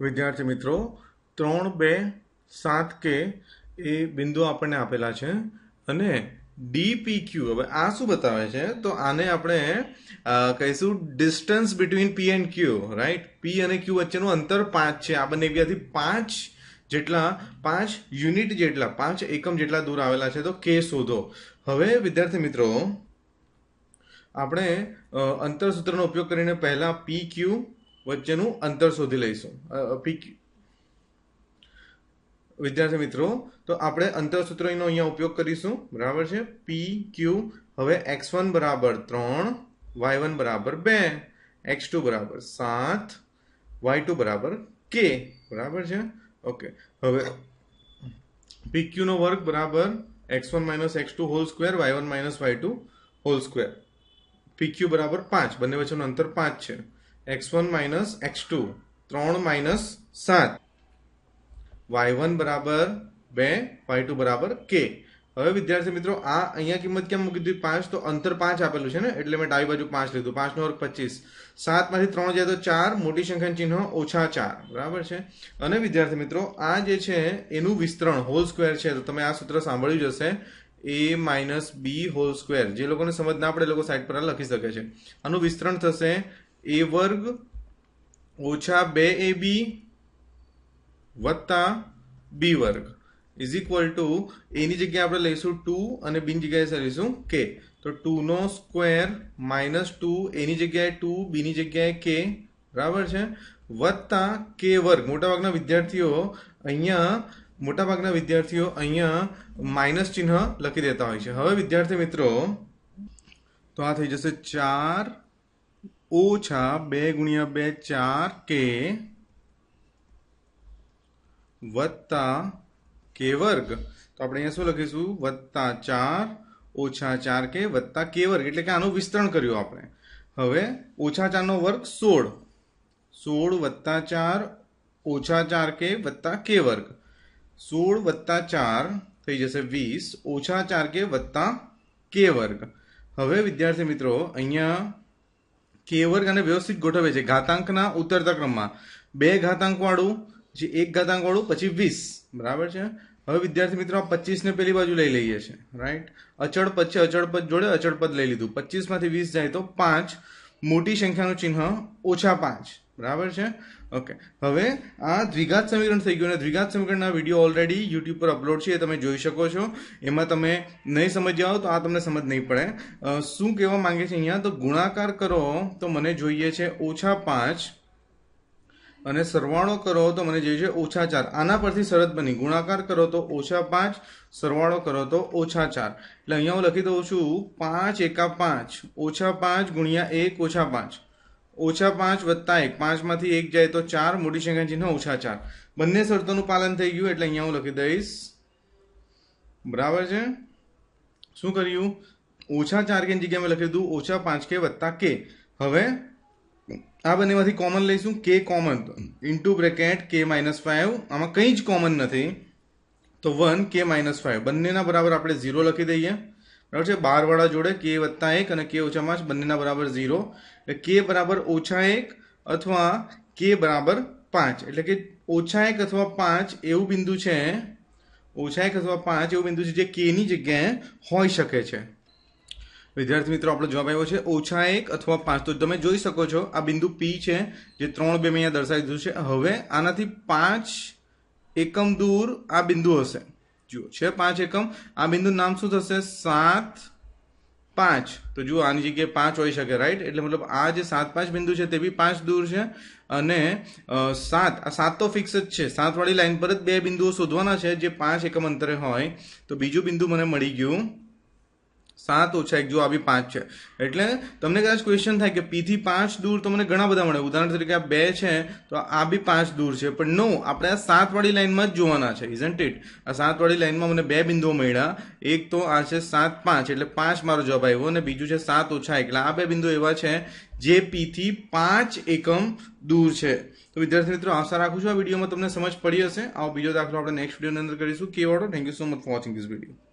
વિદ્યાર્થી મિત્રો, ત્રણ બે સાત કે એ બિંદુ આપણને આપેલા છે અને ડી ક્યુ હવે આ શું બતાવે છે? તો આને આપણે કહીશું distance between P and Q right P અને ક્યુ વચ્ચેનું અંતર પાંચ છે. આ બંને એકબીજાથી પાંચ જેટલા, પાંચ યુનિટ જેટલા, પાંચ એકમ જેટલા દૂર આવેલા છે. તો કે શોધો. હવે વિદ્યાર્થી મિત્રો, આપણે અંતરસૂત્રનો અંતર સૂત્રનો ઉપયોગ કરીને પહેલા પી ક્યુ વચ્ચેનું અંતર શોધી લઈશું. પી વિદ્યાર્થી મિત્રો, તો આપણે અંતર સૂત્રનો અહીંયા ઉપયોગ કરીશું. બરાબર છે? પી ક્યુ હવે એક્સ વન બરાબર ત્રણ વાય વન બરાબર બે એક્સ ટુ બરાબર સાત વાય ટુ બરાબર કે બરાબર છે? ઓકે હવે પી ક્યુનો વર્ગ બરાબર X one minus X two whole square Y one minus Y two whole square P Q બરાબર પાંચ. બંને વચ્ચેનું અંતર પાંચ છે. X one minus X two ત્રણ માઇનસ સાત. વાય વન બરાબર બે વાય ટુ બરાબર કે હવે વિદ્યાર્થી મિત્રો, આ અહીંયા કિંમત કેમ મૂકી દીધી? પાંચ તો અંતર પાંચ આપેલું છે ને? એટલે મેં ડાબી બાજુ પાંચ લીધું. પાંચનો વર્ગ પચીસ. સાતમાંથી ત્રણ જાય તો ચાર. મોટી સંખ્યાનું ચિહ્ન ઓછા ચાર. બરાબર છે? અને વિદ્યાર્થી મિત્રો, આ જે છે, એનું વિસ્તરણ હોલ સ્ક્વેર છે. તો તમે આ સૂત્ર સાંભળ્યું જ હશે. A minus B whole square જે લોકોને સમજ ના પડે લોકો સાઈડ પર લખી શકે છે. આનું વિસ્તરણ થશે એ વર્ગ ઓછા બે એ બી વત્તા બી વર્ગ. ઇઝ ઇક્વલ ટુ એની જગ્યાએ આપણે લઈશું ટુ અને બીની જગ્યાએ લઈશું કે. તો ટુ નો સ્ક્વેર માઇનસ ટુ એની જગ્યાએ ટુ, બીની જગ્યાએ કે. બરાબર છે? વત્તા કે વર્ગ. મોટાભાગના વિદ્યાર્થીઓ અહીંયા, મોટાભાગના વિદ્યાર્થીઓ અહીંયા માઇનસ ચિહ્ન લખી દેતા હોય છે. હવે વિદ્યાર્થી મિત્રો, તો આ થઈ જશે ચાર ઓછા બે ગુણ્યા બે ચાર કે વત્તા કે વર્ગ. તો આપણે અહીંયા શું લખીશું? વત્તા ચાર, ઓછા ચાર કે વત્તા કે વર્ગ. એટલે કે આનું વિસ્તરણ કર્યું આપણે. હવે ઓછા ચારનો વર્ગ સોળ. સોળ વત્તા ચાર, ઓછા ચાર કે વત્તા કે વર્ગ. સોળ વત્તા ચાર થઈ જશે વીસ, ઓછા ચાર કે વત્તા કે વર્ગ. હવે વિદ્યાર્થી મિત્રો, અહીંયા કે વર્ગ અને વ્યવસ્થિત ગોઠવે છે. ઘાતાંકના ઉતરતા ક્રમમાં બે ઘાતાંકવાળું, જે એક ઘાતાંકવાળું, પછી વીસ. બરાબર છે? હવે વિદ્યાર્થી મિત્રો, આ પચીસ પેલી બાજુ લઈ લઈએ છીએ. રાઈટ અચળ પદ છે, અચળ પદ જોડે અચળ પદ લઈ લીધું. પચીસમાંથી વીસ જાય તો પાંચ. મોટી સંખ્યાનું ચિહ્ન ઓછા પાંચ. બરાબર છે? ઓકે હવે આ દ્વિઘાત સમીકરણ થઈ ગયું અને દ્વિઘાત સમીકરણના વીડિયો ઓલરેડી યુટ્યુબ પર અપલોડ છે, એ તમે જોઈ શકો છો. એમાં તમે નહીં સમજ્યા હો તો આ તમને સમજ નહીં પડે. શું કહેવા માંગે છે અહીંયા? તો ગુણાકાર કરો તો મને જોઈએ છે ઓછા પાંચ અને સરવાળો કરો તો મને જોઈએ છે ઓછા ચાર. આના પરથી શરત બની. ગુણાકાર કરો તો ઓછા પાંચ, સરવાળો કરો તો ઓછા ચાર. એટલે અહીંયા હું લખી દઉં છું પાંચ એકા પાંચ ઓછા પાંચ ગુણ્યા એક ઓછા પાંચ. ઓછા પાંચ વત્તા એક. પાંચમાંથી એક જાય તો ચાર મોટી સંખ્યા ચિહ્ન ઓછા ચાર. બંને શરતોનું પાલન થઈ ગયું એટલે અહીંયા હું લખી દઈશ. બરાબર છે? શું કર્યું? ઓછા ચાર કે જગ્યાએ મેં લખી દીધું ઓછા પાંચ કે વત્તા કે. હવે આ બંનેમાંથી કોમન લઈશું. K common into bracket K minus five આમાં કંઈ જ કોમન નથી. તો વન કે માઇનસ ફાઇવ બંનેના બરાબર આપણે ઝીરો લખી દઈએ. બરાબર છે? બારવાળા જોડે કે વત્તા એક અને કે ઓછા પાંચ બંનેના બરાબર ઝીરો એટલે કે બરાબર ઓછા એક અથવા કે બરાબર પાંચ. એટલે કે ઓછા એક અથવા પાંચ એવું બિંદુ છે, ઓછા એક અથવા પાંચ એવું બિંદુ છે જે કેની જગ્યાએ હોઈ શકે છે. વિદ્યાર્થી મિત્રો, આપણો જવાબ આવ્યો છે ઓછા એક અથવા પાંચ. તો તમે જોઈ શકો છો, આ બિંદુ પી છે, જે ત્રણ બે મેં અહીંયા દર્શાવી દીધું છે. હવે આનાથી પાંચ એકમ દૂર આ બિંદુ હશે. જુઓ, છે, પાંચ એકમ. આ બિંદુનું નામ શું થશે? સાત, પાંચ. તો જુઓ, આની જગ્યાએ પાંચ હોઈ શકે રાઈટ એટલે મતલબ આ જે સાત, પાંચ બિંદુ છે તે બી પાંચ દૂર છે. અને સાત, આ સાત તો ફિક્સ જ છે. સાતવાળી લાઈન પર જ બે બિંદુઓ શોધવાના છે. જે પાંચ એકમ અંતરે હોય, તો બીજું બિંદુ મને મળી ગયું. સાત ઓછા એક જો આ બી પાંચ છે. એટલે તમને કદાચ ક્વેશ્ચન થાય કે પીથી પાંચ દૂર તો મને ઘણા બધા મળે. ઉદાહરણ તરીકે આ બે છે, તો આ બી પાંચ દૂર છે. પણ નો આપણે આ સાત વાળી લાઈનમાં જ જોવાના છે ઇઝન્ટ ઇટ આ સાતવાળી લાઇનમાં મને બે બિંદુઓ મળ્યા. એક તો આ છે સાત પાંચ, એટલે પાંચ મારો જવાબ આવ્યો અને બીજું છે સાત ઓછા એટલે આ બે બિંદુ એવા છે જે પીથી પાંચ એકમ દૂર છે. તો વિદ્યાર્થી મિત્રો, આશા રાખું છું આ વિડીયોમાં તમને સમજ પડી હશે. આવો બીજો દાખલો આપણે નેક્સ્ટ વિડીયોની અંદર કરીશું. કે વાળો thank you so much for watching this video